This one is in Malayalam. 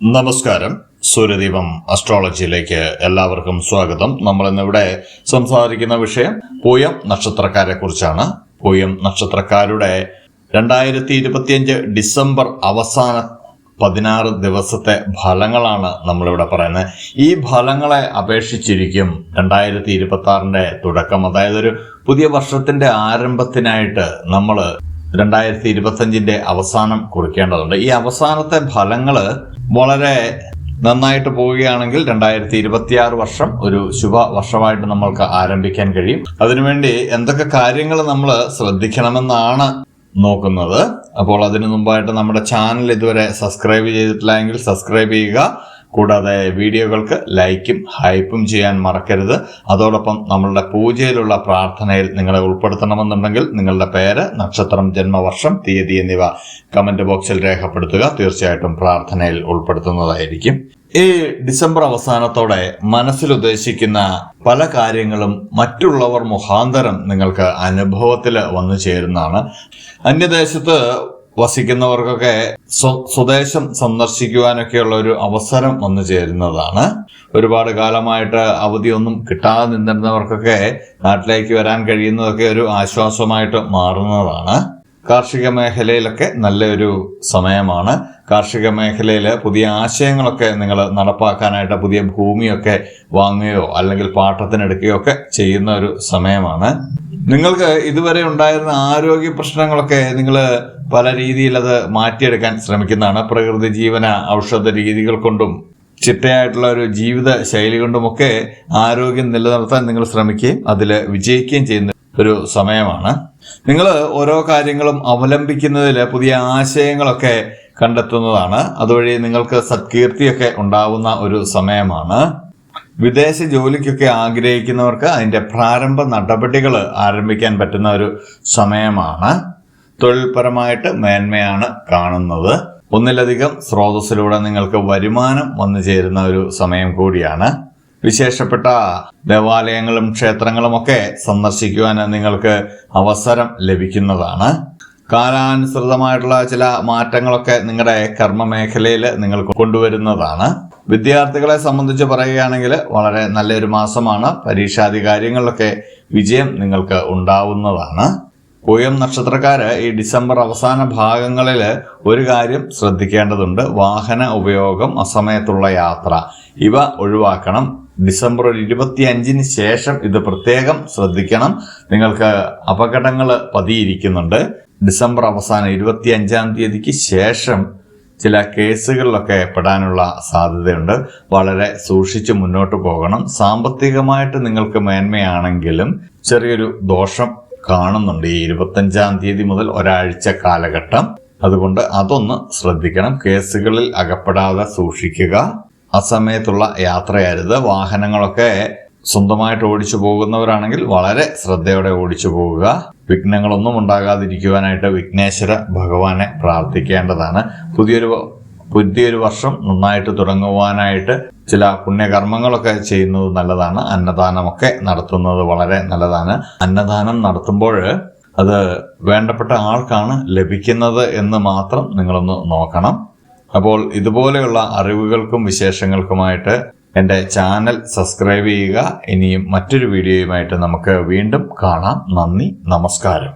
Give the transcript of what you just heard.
നമസ്കാരം. സൂര്യദീപം അസ്ട്രോളജിയിലേക്ക് എല്ലാവർക്കും സ്വാഗതം. നമ്മൾ ഇന്നിവിടെ സംസാരിക്കുന്ന വിഷയം പൂയം നക്ഷത്രക്കാരെ കുറിച്ചാണ് പൂയം നക്ഷത്രക്കാരുടെ രണ്ടായിരത്തി ഇരുപത്തിയഞ്ച് ഡിസംബർ അവസാന പതിനാറ് ദിവസത്തെ ഫലങ്ങളാണ് നമ്മളിവിടെ പറയുന്നത്. ഈ ഫലങ്ങളെ അപേക്ഷിച്ചിരിക്കും രണ്ടായിരത്തി ഇരുപത്തി ആറിന്റെ തുടക്കം. അതായത് ഒരു പുതിയ വർഷത്തിന്റെ ആരംഭത്തിനായിട്ട് നമ്മൾ രണ്ടായിരത്തി ഇരുപത്തഞ്ചിന്റെ അവസാനം കുറിക്കേണ്ടതുണ്ട്. ഈ അവസാനത്തെ ഫലങ്ങൾ വളരെ നന്നായിട്ട് പോവുകയാണെങ്കിൽ രണ്ടായിരത്തി ഇരുപത്തിയാറ് വർഷം ഒരു ശുഭ വർഷമായിട്ട് നമ്മൾക്ക് ആരംഭിക്കാൻ കഴിയും. അതിനുവേണ്ടി എന്തൊക്കെ കാര്യങ്ങൾ നമ്മൾ ശ്രദ്ധിക്കണമെന്നാണ് നോക്കുന്നത്. അപ്പോൾ അതിനു മുമ്പായിട്ട് നമ്മുടെ ചാനൽ ഇതുവരെ സബ്സ്ക്രൈബ് ചെയ്തിട്ടില്ല എങ്കിൽ സബ്സ്ക്രൈബ് ചെയ്യുക. കൂടാതെ വീഡിയോകൾക്ക് ലൈക്കും ഹൈപ്പും ചെയ്യാൻ മറക്കരുത്. അതോടൊപ്പം നമ്മളുടെ പൂജയിലുള്ള പ്രാർത്ഥനയിൽ നിങ്ങളെ ഉൾപ്പെടുത്തണമെന്നുണ്ടെങ്കിൽ നിങ്ങളുടെ പേര് നക്ഷത്രം ജന്മവർഷം തീയതി എന്നിവ കമന്റ് ബോക്സിൽ രേഖപ്പെടുത്തുക. തീർച്ചയായിട്ടും പ്രാർത്ഥനയിൽ ഉൾപ്പെടുത്തുന്നതായിരിക്കും. ഈ ഡിസംബർ അവസാനത്തോടെ മനസ്സിൽ ഉദ്ദേശിക്കുന്ന പല കാര്യങ്ങളും മറ്റുള്ളവർ മുഖാന്തരം നിങ്ങൾക്ക് അനുഭവത്തിൽ വന്നു ചേരുന്നതാണ്. അന്യദേശത്ത് വസിക്കുന്നവർക്കൊക്കെ സ്വ- സ്വദേശം സന്ദർശിക്കുവാനൊക്കെയുള്ള ഒരു അവസരം വന്നു ചേരുന്നതാണ്. ഒരുപാട് കാലമായിട്ട് അവധിയൊന്നും കിട്ടാതെ നിന്നിരുന്നവർക്കൊക്കെ നാട്ടിലേക്ക് വരാൻ കഴിയുന്നതൊക്കെ ഒരു ആശ്വാസമായിട്ട് മാറുന്നതാണ്. കാർഷിക മേഖലയിലൊക്കെ നല്ലൊരു സമയമാണ്. കാർഷിക മേഖലയിൽ പുതിയ ആശയങ്ങളൊക്കെ നിങ്ങൾ നടപ്പാക്കാനായിട്ട് പുതിയ ഭൂമിയൊക്കെ വാങ്ങുകയോ അല്ലെങ്കിൽ പാട്ടത്തിനെടുക്കുകയോ ഒക്കെ ചെയ്യുന്ന ഒരു സമയമാണ്. നിങ്ങൾക്ക് ഇതുവരെ ഉണ്ടായിരുന്ന ആരോഗ്യ പ്രശ്നങ്ങളൊക്കെ നിങ്ങൾ പല രീതിയിൽ അത് മാറ്റിയെടുക്കാൻ ശ്രമിക്കുന്നതാണ്. പ്രകൃതി ജീവന ഔഷധ രീതികൾ കൊണ്ടും ചിട്ടയായിട്ടുള്ള ഒരു ജീവിത ശൈലി കൊണ്ടുമൊക്കെ ആരോഗ്യം നിലനിർത്താൻ നിങ്ങൾ ശ്രമിക്കുകയും അതിൽ വിജയിക്കുകയും ചെയ്യുന്ന ഒരു സമയമാണ്. നിങ്ങൾ ഓരോ കാര്യങ്ങളും അവലംബിക്കുന്നതിൽ പുതിയ ആശയങ്ങളൊക്കെ കണ്ടെത്തുന്നതാണ്. അതുവഴി നിങ്ങൾക്ക് സത്കീർത്തിയൊക്കെ ഉണ്ടാവുന്ന ഒരു സമയമാണ്. വിദേശ ജോലിക്കൊക്കെ ആഗ്രഹിക്കുന്നവർക്ക് അതിന്റെ പ്രാരംഭ നടപടികൾ ആരംഭിക്കാൻ പറ്റുന്ന ഒരു സമയമാണ്. തൊഴിൽപരമായിട്ട് മേന്മയാണ് കാണുന്നത്. ഒന്നിലധികം സ്രോതസ്സിലൂടെ നിങ്ങൾക്ക് വരുമാനം വന്നു ചേരുന്ന ഒരു സമയം കൂടിയാണ്. വിശേഷപ്പെട്ട ദേവാലയങ്ങളും ക്ഷേത്രങ്ങളും ഒക്കെ സന്ദർശിക്കുവാൻ നിങ്ങൾക്ക് അവസരം ലഭിക്കുന്നതാണ്. കാലാനുസൃതമായിട്ടുള്ള ചില മാറ്റങ്ങളൊക്കെ നിങ്ങളുടെ കർമ്മ മേഖലയിൽ നിങ്ങൾ കൊണ്ടുവരുന്നതാണ്. വിദ്യാർത്ഥികളെ സംബന്ധിച്ച് പറയുകയാണെങ്കിൽ വളരെ നല്ലൊരു മാസമാണ്. പരീക്ഷാദി കാര്യങ്ങളിലൊക്കെ വിജയം നിങ്ങൾക്ക് ഉണ്ടാവുന്നതാണ്. പൂയം നക്ഷത്രക്കാര് ഈ ഡിസംബർ അവസാന ഭാഗങ്ങളിൽ ഒരു കാര്യം ശ്രദ്ധിക്കേണ്ടതുണ്ട്. വാഹന ഉപയോഗം അസമയത്തുള്ള യാത്ര. ഇവ ഒഴിവാക്കണം. ഡിസംബർ ഇരുപത്തി അഞ്ചിന് ശേഷം ഇത് പ്രത്യേകം ശ്രദ്ധിക്കണം. നിങ്ങൾക്ക് അപകടങ്ങൾ പതിയിരിക്കുന്നുണ്ട്. ഡിസംബർ അവസാനം ഇരുപത്തി അഞ്ചാം തീയതിക്ക് ശേഷം ചില കേസുകളിലൊക്കെ പെടാനുള്ള സാധ്യതയുണ്ട്. വളരെ സൂക്ഷിച്ച് മുന്നോട്ട് പോകണം. സാമ്പത്തികമായിട്ട് നിങ്ങൾക്ക് മേന്മയാണെങ്കിലും ചെറിയൊരു ദോഷം കാണുന്നുണ്ട്. ഈ ഇരുപത്തഞ്ചാം തീയതി മുതൽ ഒരാഴ്ച കാലഘട്ടം. അതുകൊണ്ട് അതൊന്ന് ശ്രദ്ധിക്കണം. കേസുകളിൽ അകപ്പെടാതെ സൂക്ഷിക്കുക. ആ സമയത്തുള്ള യാത്രയരുത്. വാഹനങ്ങളൊക്കെ സ്വന്തമായിട്ട് ഓടിച്ചു പോകുന്നവരാണെങ്കിൽ വളരെ ശ്രദ്ധയോടെ ഓടിച്ചു പോകുക. വിഘ്നങ്ങളൊന്നും ഉണ്ടാകാതിരിക്കുവാനായിട്ട് വിഘ്നേശ്വര ഭഗവാനെ പ്രാർത്ഥിക്കേണ്ടതാണ്. പുതിയൊരു പുതിയൊരു വർഷം നന്നായിട്ട് തുടങ്ങുവാനായിട്ട് ചില പുണ്യകർമ്മങ്ങളൊക്കെ ചെയ്യുന്നത് നല്ലതാണ്. അന്നദാനമൊക്കെ നടത്തുന്നത് വളരെ നല്ലതാണ്. അന്നദാനം നടത്തുമ്പോൾ അത് വേണ്ടപ്പെട്ട ആൾക്കാണ് ലഭിക്കുന്നത് എന്ന് മാത്രം നിങ്ങളൊന്ന് നോക്കണം. അപ്പോൾ ഇതുപോലെയുള്ള അറിവുകൾക്കും വിശേഷങ്ങൾക്കുമായിട്ട് എന്റെ ചാനൽ സബ്സ്ക്രൈബ് ചെയ്യുക. ഇനിയും മറ്റൊരു വീഡിയോയുമായിട്ട് നമുക്ക് വീണ്ടും കാണാം. നന്ദി നമസ്കാരം.